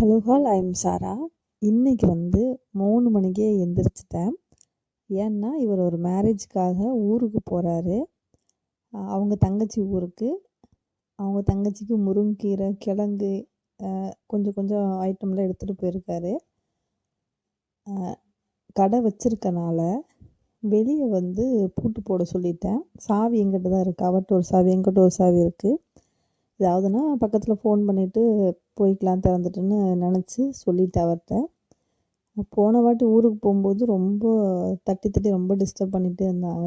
Hello all I am Sara. இன்றைக்கி வந்து மூணு மணிக்கே எந்திரிச்சிட்டேன். ஏன்னா இவர் ஒரு மேரேஜுக்காக ஊருக்கு போகிறாரு அவங்க தங்கச்சி ஊருக்கு. அவங்க தங்கச்சிக்கு முருங்கீரை கிழங்கு கொஞ்சம் கொஞ்சம் ஐட்டம்லாம் எடுத்துகிட்டு போயிருக்காரு. கடை வச்சுருக்கனால வெளியே வந்து பூட்டு போட சொல்லிட்டேன். சாவி எங்கிட்ட தான் இருக்குது அவர்கிட்ட ஒரு சாவி எங்கிட்ட ஒரு சாவி இருக்குது ஏதாவதுன்னா பக்கத்தில் ஃபோன் பண்ணிவிட்டு போய்க்கலாம் திறந்துட்டுன்னு நினச்சி சொல்லிட்டேன் அவர்கிட்ட. போன வாட்டி ஊருக்கு போகும்போது ரொம்ப தட்டி தட்டி ரொம்ப டிஸ்டர்ப் பண்ணிகிட்டே இருந்தாங்க.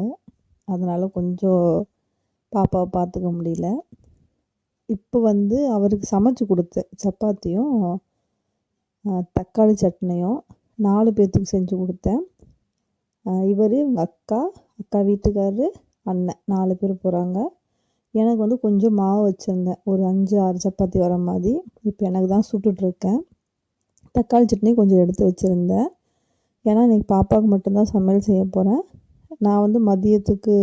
அதனால் கொஞ்சம் பாப்பாவை பார்த்துக்க முடியல. இப்போ வந்து அவருக்கு சமைச்சு கொடுத்தேன் சப்பாத்தியும் தக்காளி சட்னியும் நாலு பேர்த்துக்கு செஞ்சு கொடுத்தேன். இவர் எங்கள் அக்கா அக்கா வீட்டுக்காரரு அண்ணன் நாலு பேர் போகிறாங்க எனக்கு வந்து கொஞ்சம் மாவு வச்சுருந்தேன். ஒரு அஞ்சு ஆறு சப்பாத்தி வர மாதிரி. இப்போ எனக்கு தான் சுட்டுட்ருக்கேன் தக்காளி சட்னி கொஞ்சம் எடுத்து வச்சுருந்தேன். ஏன்னா இன்றைக்கி பாப்பாவுக்கு மட்டும்தான் சமையல் செய்ய போகிறேன் நான் வந்து மதியத்துக்கு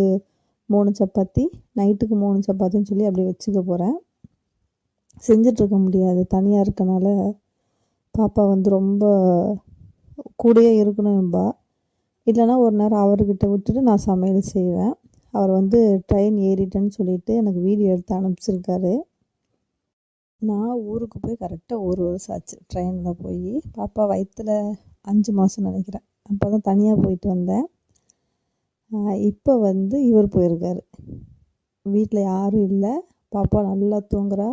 மூணு சப்பாத்தி நைட்டுக்கு மூணு சப்பாத்தின்னு சொல்லி அப்படியே வச்சுக்க போகிறேன் செஞ்சிட்ருக்க முடியாது. தனியாக இருக்கனால பாப்பா வந்து ரொம்ப கூடயே இருக்கணும்பா இல்லைன்னா ஒரு நேரம் அவர்கிட்ட விட்டுட்டு நான் சமையல் செய்வேன். அவர் வந்து ட்ரெயின் ஏறிட்டேன்னு சொல்லிட்டு எனக்கு வீடியோ எடுத்து அனுப்பிச்சிருக்காரு. நான் ஊருக்கு போய் கரெக்டாக ஒரு வருஷம் ஆச்சு ட்ரெயினில் போய். பாப்பா வயிற்றில் அஞ்சு மாதம் நினைக்கிறேன். அப்போ தான் தனியாக போயிட்டு வந்தேன். இப்போ வந்து இவர் போயிருக்காரு. வீட்டில் யாரும் இல்லை. பாப்பா நல்லா தூங்குறா.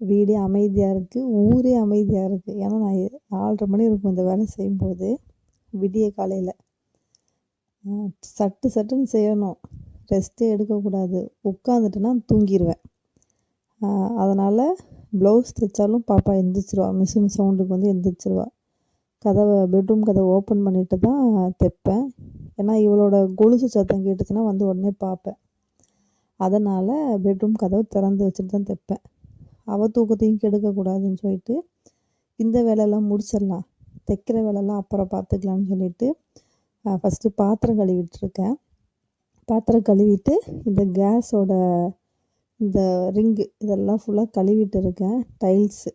வீடே அமைதியாக இருக்குது ஊரே அமைதியாக இருக்குது ஏன்னா நான் நாலரை மணி இருக்கும் இந்த வேலை செய்யும்போது. விடிய காலையில். சட்டு சட்டுன்னு செய்யணும். ரெஸ்ட்டே எடுக்கக்கூடாது. உட்காந்துட்டேன்னா தூங்கிடுவேன் அதனால் ப்ளவுஸ் தைச்சாலும் பாப்பா எந்திரிச்சிருவா. மிஷின் சவுண்டுக்கு வந்து எந்திரிச்சிருவா. கதவை பெட்ரூம் கதவை ஓப்பன் பண்ணிட்டு தான் தைப்பேன். ஏன்னா இவளோட கொலுசு சத்தம் கேட்டுச்சுன்னா வந்து உடனே பார்ப்பேன் அதனால் பெட்ரூம் கதவை திறந்து வச்சுட்டு தான் தைப்பேன். அவள் தூக்கத்தையும் கெடுக்கக்கூடாதுன்னு சொல்லிட்டு இந்த வேலையெல்லாம் முடிச்சிடலாம். தைக்கிற வேலையெல்லாம் அப்புறம் பார்த்துக்கலான்னு சொல்லிட்டு ஃபஸ்ட்டு பாத்திரம் கழுவிட்டுருக்கேன். பாத்திரம் கழுவிட்டு இந்த கேஸோட இந்த ரிங்கு இதெல்லாம் ஃபுல்லாக கழுவிட்டு இருக்கேன் டைல்ஸு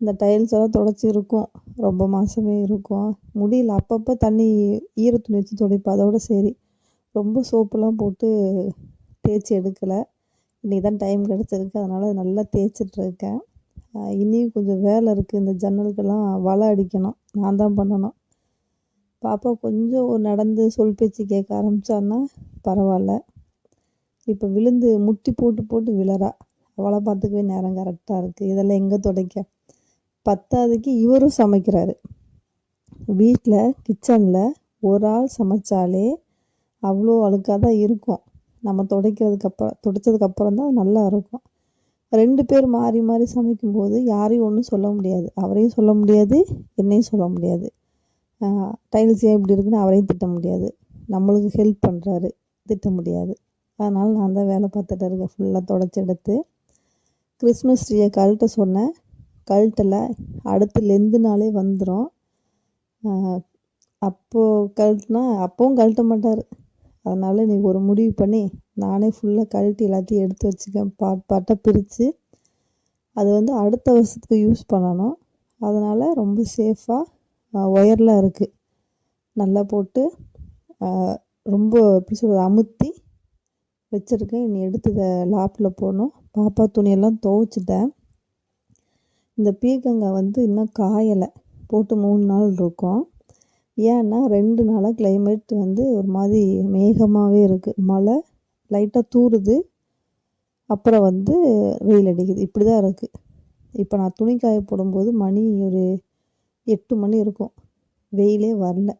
இந்த டைல்ஸ் எல்லாம் தொடச்சி இருக்கும். ரொம்ப மாதமே இருக்கும். முடியல. அப்பப்போ தண்ணி ஈர துணி வச்சு துடைப்பேன். அதோட சரி. ரொம்ப சோப்புலாம் போட்டு தேய்ச்சி எடுக்கலை. இன்றைக்கி தான் டைம் கிடச்சிருக்கு. அதனால் நல்லா தேய்ச்சிட்ருக்கேன் இன்னும் கொஞ்சம் வேலை இருக்குது இந்த ஜன்னலுக்கெல்லாம் வலை அடிக்கணும். நான் தான் பண்ணணும். பாப்பா கொஞ்சம் நடந்து சொல் பேச்சு கேட்க ஆரம்பிச்சான்னா பரவாயில்ல. இப்போ விழுந்து முட்டி போட்டு போட்டு விழறா. அவளை பார்த்துக்கவே நேரம் கரெக்டாக இருக்குது இதெல்லாம் எங்கே துடைக்க? பத்தாவதுக்கு இவரும் சமைக்கிறாரு. வீட்டில் கிச்சனில் ஒரு ஆள் சமைச்சாலே அவ்வளோ அழுக்காக தான் இருக்கும். நம்ம துடைக்கிறதுக்கப்புறம் துடைச்சதுக்கப்புறம் தான் நல்லா இருக்கும். ரெண்டு பேர் மாறி மாறி சமைக்கும்போது யாரையும் ஒன்றும் சொல்ல முடியாது. அவரையும் சொல்ல முடியாது என்னையும் சொல்ல முடியாது. டைல்ஸ் ஏன் இப்படி இருக்குன்னு அவரையும் திட்ட முடியாது. நம்மளுக்கு ஹெல்ப் பண்ணுறாரு திட்ட முடியாது. அதனால் நான் தான் வேலை பார்த்துட்டு இருக்கேன். ஃபுல்லாக தொடச்செடுத்து கிறிஸ்மஸ் ட்ரீயை கழட்ட சொன்னேன். கழட்டில். அடுத்து லெந்து நாளே வந்துடும் அப்போது கழட்டினா அப்போவும் கழட்ட மாட்டார். அதனால் நீ ஒரு முடிவு பண்ணி நானே ஃபுல்லாக கழட்டி எல்லாத்தையும் எடுத்து வச்சுக்கேன். பாட் பாட்டாக பிரித்து அது வந்து அடுத்த வருஷத்துக்கு யூஸ் பண்ணணும். அதனால் ரொம்ப சேஃபாக ஒயர்லாம் இருக்குது நல்லா போட்டு ரொம்ப எப்படி சொல்கிறது அமுத்தி வச்சுருக்கேன். இனி எடுத்து இதை லாப்பில் போடணும். பாப்பா துணியெல்லாம் துவைச்சிட்டேன். இந்த பீர்க்கங்காய் வந்து இன்னும் காயலை. போட்டு மூணு நாள் இருக்கும். ஏன்னா ரெண்டு நாளாக கிளைமேட் வந்து ஒரு மாதிரி மேகமாகவே இருக்குது மழை லைட்டாக தூறுது அப்புறம் வந்து வெயில் அடிக்குது. இப்படி தான் இருக்குது இப்போ நான் துணி காய போடும்போது மணி ஒரு எட்டு மணி இருக்கும். வெயிலே வரல.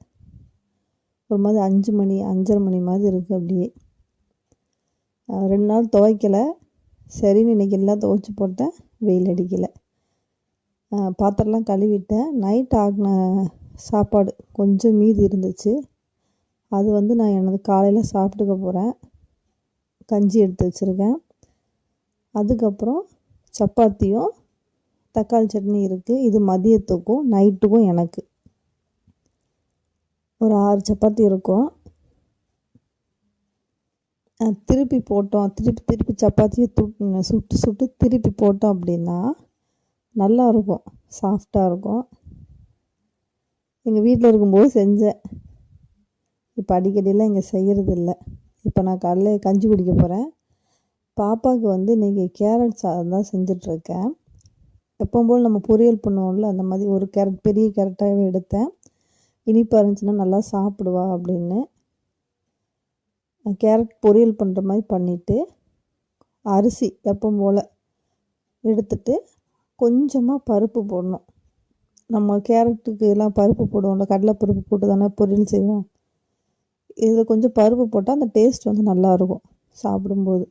ஒரு மாதிரி அஞ்சு மணி அஞ்சரை மணி மாதிரி இருக்குது அப்படியே. ரெண்டு நாள் துவைக்கலை. சரின்னு இன்றைக்கி எல்லாம் துவைச்சி போட்டேன். வெயில் அடிக்கலை. பாத்திரம்லாம் கழுவிட்டேன். நைட் ஆகின சாப்பாடு கொஞ்சம் மீதி இருந்துச்சு. அது வந்து நான் எனது காலையில் சாப்பிட்டுக்க போகிறேன் கஞ்சி எடுத்து வச்சுருக்கேன். அதுக்கப்புறம் சப்பாத்தியும் தக்காளி சட்னி இருக்குது இது மதியத்துக்கும் நைட்டுக்கும் எனக்கு. ஒரு ஆறு சப்பாத்தி இருக்கும். திருப்பி போட்டோம். திருப்பி திருப்பி சப்பாத்தியை து சுட்டு சுட்டு திருப்பி போட்டோம் அப்படின்னா நல்லா இருக்கும். சாஃப்டாக இருக்கும். எங்கள் வீட்டில் இருக்கும்போது செஞ்சேன். இப்போ அடிக்கடிலாம் இங்கே செய்கிறது இல்லை இப்போ நான் காலையில் கஞ்சி குடிக்க போகிறேன் பாப்பாவுக்கு வந்து இன்றைக்கி கேரட் சாதம் தான் செஞ்சிட்ருக்கேன் எப்பவும் போல் நம்ம பொரியல் பண்ணுவோம்ல அந்த மாதிரி ஒரு கேரட் பெரிய கேரட்டாகவே எடுத்தேன். இனிப்பாக இருந்துச்சுன்னா நல்லா சாப்பிடுவா அப்படின்னு. கேரட் பொரியல் பண்ணுற மாதிரி பண்ணிவிட்டு அரிசி எப்பவும் போல் எடுத்துட்டு கொஞ்சமாக பருப்பு போடணும். நம்ம கேரட்டுக்கு எல்லாம் பருப்பு போடுவோம்ல கடலைப்பருப்பு போட்டு தானே பொரியல் செய்வோம். இதில் கொஞ்சம் பருப்பு போட்டால் அந்த டேஸ்ட் வந்து நல்லாயிருக்கும் சாப்பிடும்போது.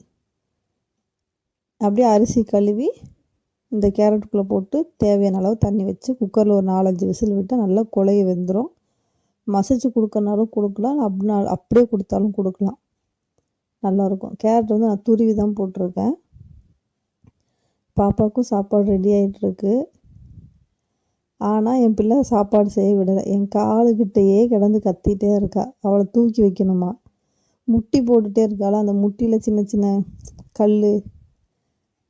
அப்படியே அரிசி கழுவி இந்த கேரட்டுக்குள்ளே போட்டு தேவையான அளவு தண்ணி வச்சு குக்கரில் ஒரு நாலஞ்சு விசில் விட்டால் நல்லா குழைய வெந்துடும் மசிச்சு கொடுக்கறனாலும் கொடுக்கலாம். அப்படின்னா அப்படியே கொடுத்தாலும் கொடுக்கலாம். நல்லாயிருக்கும் கேரட் வந்து நான் துருவி தான் போட்டிருக்கேன். பாப்பாவுக்கும் சாப்பாடு ரெடி ஆகிட்டுருக்கு ஆனால் என் பிள்ளை சாப்பாடு செய்ய விடலை. என் காலுக்கிட்டேயே கிடந்து கத்திகிட்டே இருக்கா. அவளை தூக்கி வைக்கணுமா? முட்டி போட்டுகிட்டே இருக்காள்? அந்த முட்டியில் சின்ன சின்ன கல்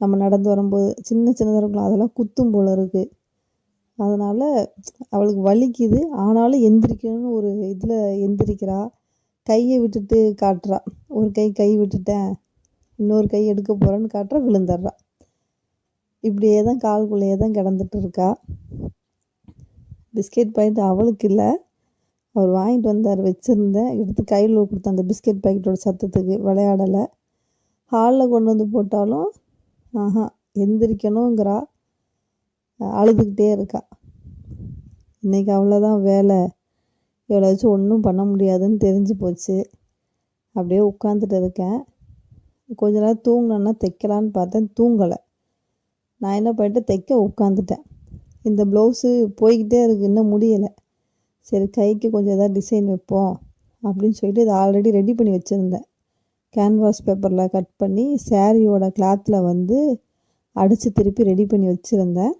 நம்ம நடந்து வரும்போது சின்ன சின்னதாக இருக்கலாம் அதெல்லாம் குத்தும் போல் இருக்குது அதனால் அவளுக்கு வலிக்குது. ஆனாலும் எந்திரிக்கணும்னு ஒரு இதில் எந்திரிக்கிறா. கையை விட்டுட்டு காட்டுறா. ஒரு கை கை விட்டுட்டேன். இன்னொரு கை எடுக்க போகிறேன்னு காட்டுறா. விழுந்துடுறா. இப்படியே தான் கால்குள்ளேயே தான் கிடந்துட்டு இருக்கா. பிஸ்கெட் பாக்கெட் அவளுக்கு இல்லை. அவர் வாங்கிட்டு வந்தார் வச்சுருந்தேன். எடுத்து கையில் கொடுத்தேன் அந்த பிஸ்கெட் பாக்கெட்டோட சத்தத்துக்கு. விளையாடலை. ஹாலில் கொண்டு வந்து போட்டாலும் ஆஹா எந்திரிக்கணுங்கிறா. அழுதுகிட்டே இருக்கா. இன்றைக்கி அவ்வளோதான் வேலை. இவ்வளோ வச்சு ஒன்றும் பண்ண முடியாதுன்னு தெரிஞ்சு போச்சு. அப்படியே உட்காந்துட்டு இருக்கேன். கொஞ்ச நேரம் தூங்கினேன்னா தைக்கலான்னு பார்த்தேன். தூங்கலை. நான் என்ன பண்ணிட்டு தைக்க உட்காந்துட்டேன் இந்த ப்ளவுஸு போய்கிட்டே இருக்குது இன்னும் முடியலை. சரி கைக்கு கொஞ்சம் எதாவது டிசைன் வைப்போம் அப்படின்னு சொல்லிட்டு இதை ஆல்ரெடி ரெடி பண்ணி வச்சுருந்தேன். கேன்வாஸ் பேப்பரில் கட் பண்ணி சாரியோட கிளாத்தில் வந்து அடித்து திருப்பி ரெடி பண்ணி வச்சுருந்தேன்.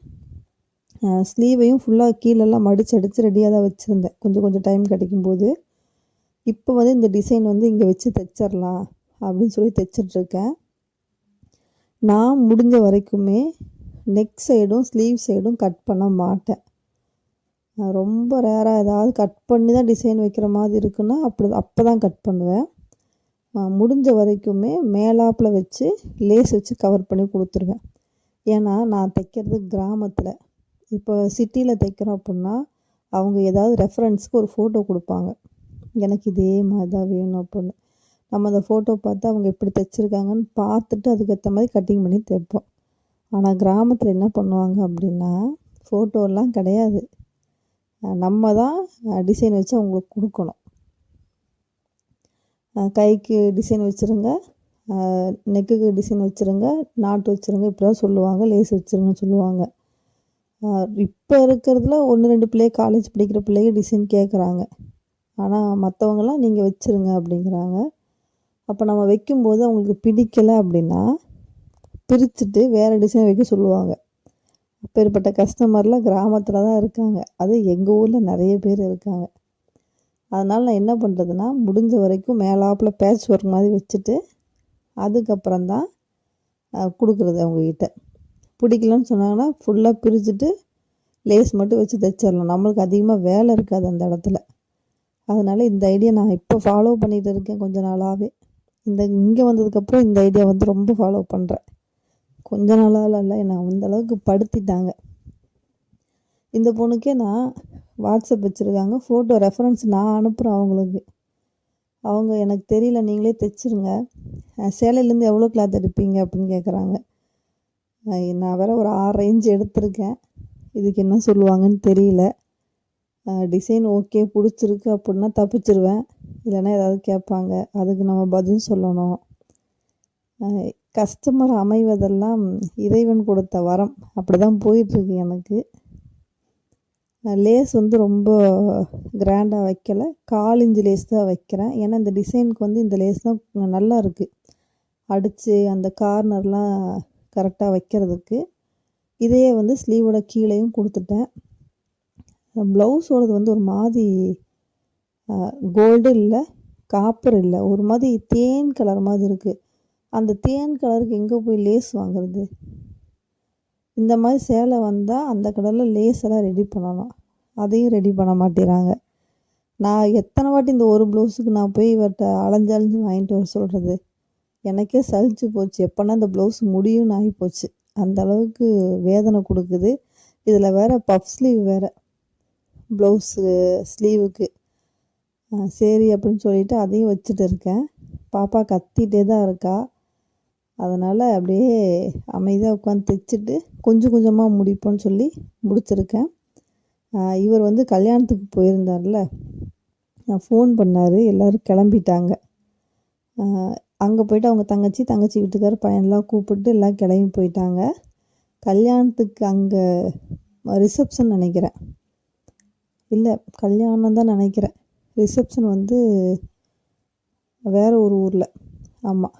ஸ்லீவையும் ஃபுல்லாக கீழெல்லாம் மடித்து அடித்து ரெடியாக தான் வச்சுருந்தேன். கொஞ்சம் கொஞ்சம் டைம் கிடைக்கும்போது. இப்போ வந்து இந்த டிசைன் வந்து இங்கே வச்சு தைச்சிடலாம் அப்படின்னு சொல்லி தைச்சிட்ருக்கேன் நான் முடிஞ்ச வரைக்குமே நெக் சைடும் ஸ்லீவ் சைடும் கட் பண்ண மாட்டேன். ரொம்ப ரேராக ஏதாவது கட் பண்ணி தான் டிசைன் வைக்கிற மாதிரி இருக்குன்னா அப்படி அப்போ தான் கட் பண்ணுவேன். முடிஞ்ச வரைக்குமே மேலாப்பில் வச்சு லேஸ் வச்சு கவர் பண்ணி கொடுத்துருவேன். ஏன்னா நான் தைக்கிறது கிராமத்தில். இப்போ சிட்டியில் தைக்கிறோம் அப்படின்னா அவங்க ஏதாவது ரெஃபரன்ஸுக்கு ஒரு ஃபோட்டோ கொடுப்பாங்க. எனக்கு இதே மாதிரி தான் வேணும் அப்படின்னு. நம்ம அந்த ஃபோட்டோ பார்த்து அவங்க எப்படி தைச்சிருக்காங்கன்னு பார்த்துட்டு அதுக்கேற்ற மாதிரி கட்டிங் பண்ணி தைப்போம். ஆனால் கிராமத்தில் என்ன பண்ணுவாங்க அப்படின்னா ஃபோட்டோலாம் கிடையாது. நம்ம தான் டிசைன் வச்சு அவங்களுக்கு கொடுக்கணும். கைக்கு டிசைன் வச்சுருங்க. நெக்குக்கு டிசைன் வச்சுருங்க. நாட்டு வச்சுருங்க. இப்படிலாம் சொல்லுவாங்க. லேஸ் வச்சுருங்கன்னு சொல்லுவாங்க. இப்போ இருக்கிறதுல ஒன்று ரெண்டு பிள்ளைய காலேஜ் படிக்கிற பிள்ளைங்க டிசைன் கேட்குறாங்க ஆனால் மற்றவங்களாம் நீங்கள் வச்சுருங்க அப்படிங்கிறாங்க. அப்போ நம்ம வைக்கும்போது அவங்களுக்கு பிடிக்கலை அப்படின்னா பிரிச்சுட்டு வேறு டிசைன் வைக்க சொல்லுவாங்க. அப்பேற்பட்ட கஸ்டமர்லாம் கிராமத்தில் தான் இருக்காங்க. அது எங்கள் ஊரில் நிறைய பேர் இருக்காங்க. அதனால் நான் என்ன பண்ணுறதுன்னா முடிஞ்ச வரைக்கும் மேலாப்பில் பேட்ச் ஒர்க் மாதிரி வச்சுட்டு அதுக்கப்புறம் தான் கொடுக்குறது அவங்கக்கிட்ட பிடிக்கலன்னு சொன்னாங்கன்னா ஃபுல்லாக பிரிச்சுட்டு லேஸ் மட்டும் வச்சு தைச்சிடலாம் நம்மளுக்கு அதிகமாக வேலை இருக்காது அந்த இடத்துல. அதனால் இந்த ஐடியா நான் இப்போ ஃபாலோ பண்ணிகிட்டு இருக்கேன் கொஞ்ச நாளாகவே இந்த இங்கே வந்ததுக்கப்புறம் இந்த ஐடியா வந்து ரொம்ப ஃபாலோ பண்ணுறேன் கொஞ்ச நாளாலெல்லாம் இல்லை என்னை அந்த அளவுக்கு படுத்திட்டாங்க. இந்த பொண்ணுக்கே நான் வாட்ஸ்அப் வச்சுருக்காங்க. ஃபோட்டோ ரெஃபரன்ஸ் நான் அனுப்புகிறேன் அவங்களுக்கு. அவங்க எனக்கு தெரியல நீங்களே தைச்சிருங்க. சேலையிலேருந்து எவ்வளோ கிளாத் எடுப்பீங்க அப்படின்னு கேட்குறாங்க நான் வேறு ஒரு ஆறு ரேஞ்ச் எடுத்திருக்கேன். இதுக்கு என்ன சொல்லுவாங்கன்னு தெரியல. டிசைன் ஓகே பிடிச்சிருக்கு அப்படின்னா தப்பிச்சிருவேன். இல்லைன்னா ஏதாவது கேட்பாங்க. அதுக்கு நம்ம பதில் சொல்லணும். கஸ்டமர் அமைவதெல்லாம் இறைவன் கொடுத்த வரம். அப்படி தான் போயிட்டுருக்கு எனக்கு. லேஸ் வந்து ரொம்ப கிராண்டாக வைக்கலை. கால் இஞ்சி லேஸ் தான் வைக்கிறேன். ஏன்னா இந்த டிசைனுக்கு வந்து இந்த லேஸ் தான் நல்லா இருக்குது அடித்து அந்த கார்னர்லாம் கரெக்டாக வைக்கிறதுக்கு. இதையே வந்து ஸ்லீவோட கீழேயும் கொடுத்துட்டேன். ப்ளவுஸோடது வந்து ஒரு மாதிரி கோல்டு இல்லை காப்பர் இல்லை. ஒரு மாதிரி தேன் கலர் மாதிரி இருக்குது அந்த தேன் கலருக்கு எங்கே போய் லேஸ் வாங்குறது? இந்த மாதிரி சேலை வந்தால் அந்த கலரில் லேஸ் எல்லாம் ரெடி பண்ணலாம். அதையும் ரெடி பண்ண மாட்டேறாங்க நான் எத்தனை வாட்டி இந்த ஒரு ப்ளவுஸுக்கு நான் போய் இவர்கிட்ட அலைஞ்சு அலைஞ்சு வாங்கிட்டு வர சொல்கிறது எனக்கே சலிச்சு போச்சு. எப்போனா இந்த ப்ளவுஸ் முடியும்னு ஆகி போச்சு அந்த அளவுக்கு வேதனை கொடுக்குது. இதில் வேறு பஃப் ஸ்லீவ் வேறு. ப்ளவுஸு ஸ்லீவுக்கு சரி அப்படின்னு சொல்லிட்டு அதையும் வச்சுட்டு இருக்கேன். பாப்பா கத்திகிட்டே தான் இருக்கா. அதனால் அப்படியே அமைதியாக உட்காந்து தைச்சிட்டு கொஞ்சம் கொஞ்சமாக முடிப்போன்னு சொல்லி முடிச்சிருக்கேன். இவர் வந்து கல்யாணத்துக்கு போயிருந்தார்ல. நான் ஃபோன் பண்ணார். எல்லோரும் கிளம்பிட்டாங்க. அங்கே போயிட்டு அவங்க தங்கச்சி தங்கச்சி வீட்டுக்கார பையன்லாம் கூப்பிட்டு எல்லாம் கிளம்பி போயிட்டாங்க. கல்யாணத்துக்கு அங்கே ரிசப்ஷன் நினைக்கிறேன். இல்லை கல்யாணம் தான் நினைக்கிறேன். ரிசப்ஷன் வந்து வேறு ஒரு ஊரில். ஆமாம்